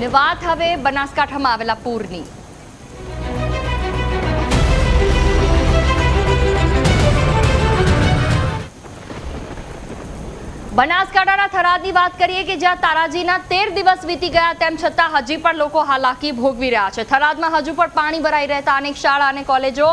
ને વાત હવે બનાસકાંઠામાં આવેલા પૂરની. બનાસકાંઠાના થરાદની વાત કરીએ કે જ્યાં તારાજીના તેર દિવસ વીતી ગયા તેમ છતાં હજી પણ લોકો હાલાકી ભોગવી રહ્યા છે. થરાદમાં હજુ પણ પાણી ભરાઈ રહેતા અનેક શાળા અને કોલેજો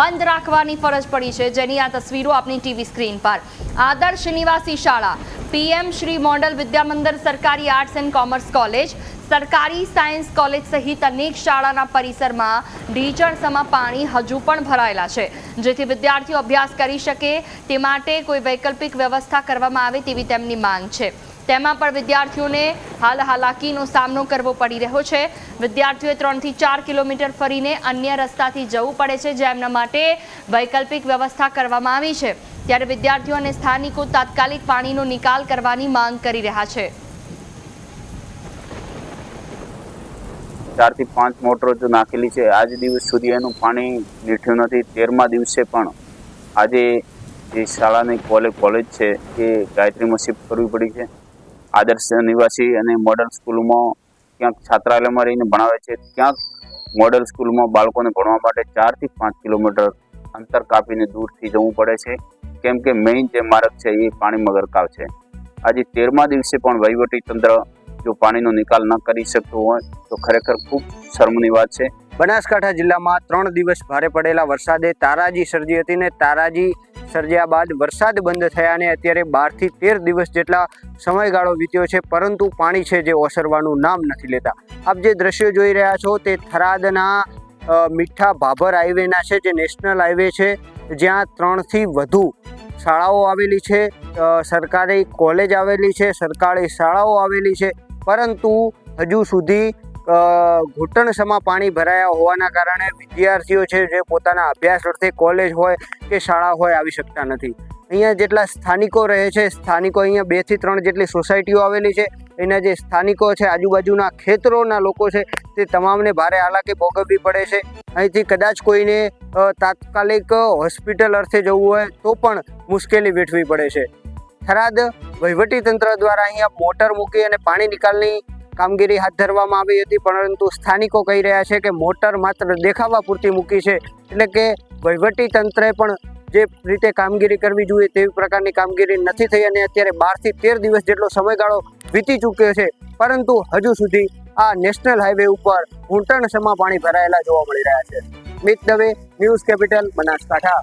બંધ રાખવાની ફરજ પડી છે. જેની આ તસવીરો આપની ટીવી સ્ક્રીન પર. આદર્શ નિવાસી શાળા. પીએમ શ્રી મોડલ વિદ્યામંદિર સરકારી આર્ટ્સ એન્ડ કોમર્સ કોલેજ, સરકારી સાયન્સ કોલેજ સહિત અનેક શાળાના પરિસરમાં ઢીચણસમાં પાણી હજુ પણ ભરાયેલા છે. જેથી વિદ્યાર્થીઓ અભ્યાસ કરી શકે તે માટે કોઈ વૈકલ્પિક વ્યવસ્થા કરવામાં આવે તેવી તેમની માંગ છે. તેમાં પણ વિદ્યાર્થીઓને હાલ હાલાકીનો સામનો કરવો પડી રહ્યો છે. વિદ્યાર્થીઓએ ત્રણથી ચાર કિલોમીટર ફરીને અન્ય રસ્તાથી જવું પડે છે, જે એમના માટે વૈકલ્પિક વ્યવસ્થા કરવામાં આવી છે. ત્યારે વિદ્યાર્થીઓ અને સ્થાનિકો તાત્કાલિક પાણીનો નિકાલ કરવાની માંગ કરી રહ્યા છે. ચારથી પાંચ મોટરો જો નાખેલી છે, આજ દિવસ સુધી એનું પાણી નીઠ્યું નથી. તેરમા દિવસે પણ આજે જે શાળાની કોલેજ કોલેજ છે, એ ગાયત્રીમાં શિફ્ટ કરવી પડી છે. આદર્શ નિવાસી અને મોડલ સ્કૂલમાં ક્યાંક છાત્રાલયમાં રહીને ભણાવે છે, ક્યાંક મોડલ સ્કૂલમાં બાળકોને ભણવા માટે ચારથી પાંચ કિલોમીટર અંતર કાપીને દૂરથી જવું પડે છે. કેમ કે મેઇન જે માર્ગ છે એ પાણીમાં ગરકાવ છે. આજે તેરમા દિવસે પણ વહીવટી તંત્ર જો પાણીનો નિકાલ ન કરી શકતું હોય, તો ખરેખર ખૂબ શર્મની વાત છે. બનાસકાંઠા જિલ્લામાં ત્રણ દિવસ ભારે પડેલા વરસાદે તારાજી સર્જી હતી ને તારાજી સર્જ્યા બાદ વરસાદ બંધ થયા ને અત્યારે બારથી તેર દિવસ જેટલા સમયગાળો વીત્યો છે, પરંતુ પાણી છે જે ઓસરવાનું નામ નથી લેતા. આપ જે દ્રશ્યો જોઈ રહ્યા છો તે થરાદના મીઠા ભાભર હાઈવેના છે, જે નેશનલ હાઈવે છે, જ્યાં ત્રણથી વધુ શાળાઓ આવેલી છે સરકારી કોલેજ આવેલી છે, સરકારી શાળાઓ આવેલી છે, પરંતુ હજુ સુધી અ, ઘૂંટણસમાં પાણી ભરાયા હોવાના કારણે વિદ્યાર્થીઓ છે જે પોતાના અભ્યાસ અર્થે કોલેજ હોય કે શાળા હોય આવી શકતા નથી. અહીંયા જેટલા સ્થાનિકો રહે છે સ્થાનિકો અહીંયા બેથી ત્રણ જેટલી સોસાયટીઓ આવેલી છે એના જે સ્થાનિકો છે આજુબાજુના ખેતરોના લોકો છે તે તમામને ભારે હાલાકી ભોગવવી પડે છે. અહીંથી કદાચ કોઈને તાત્કાલિક હોસ્પિટલ અર્થે જવું હોય તો પણ મુશ્કેલી વેઠવી પડે છે. થરાદ વહીવટી તંત્ર દ્વારા અહીંયા મોટર મૂકી અને પાણી નિકાલની કામગીરી હાથ ધરવામાં આવી હતી, પરંતુ સ્થાનિકો કહી રહ્યા છે કે મોટર માત્ર દેખાવા પૂરતી મૂકી છે. એટલે કે વહીવટી તંત્રે પણ જે રીતે કામગીરી કરવી જોઈએ તેવી પ્રકારની કામગીરી નથી થઈ અને અત્યારે બારથી તેર દિવસ જેટલો સમયગાળો વીતી ચૂક્યો છે. પરંતુ હજુ સુધી આ નેશનલ હાઈવે ઉપર ઘૂંટણસમાં પાણી ભરાયેલા જોવા મળી રહ્યા છે. Mit Dave, news capital, Banaskantha.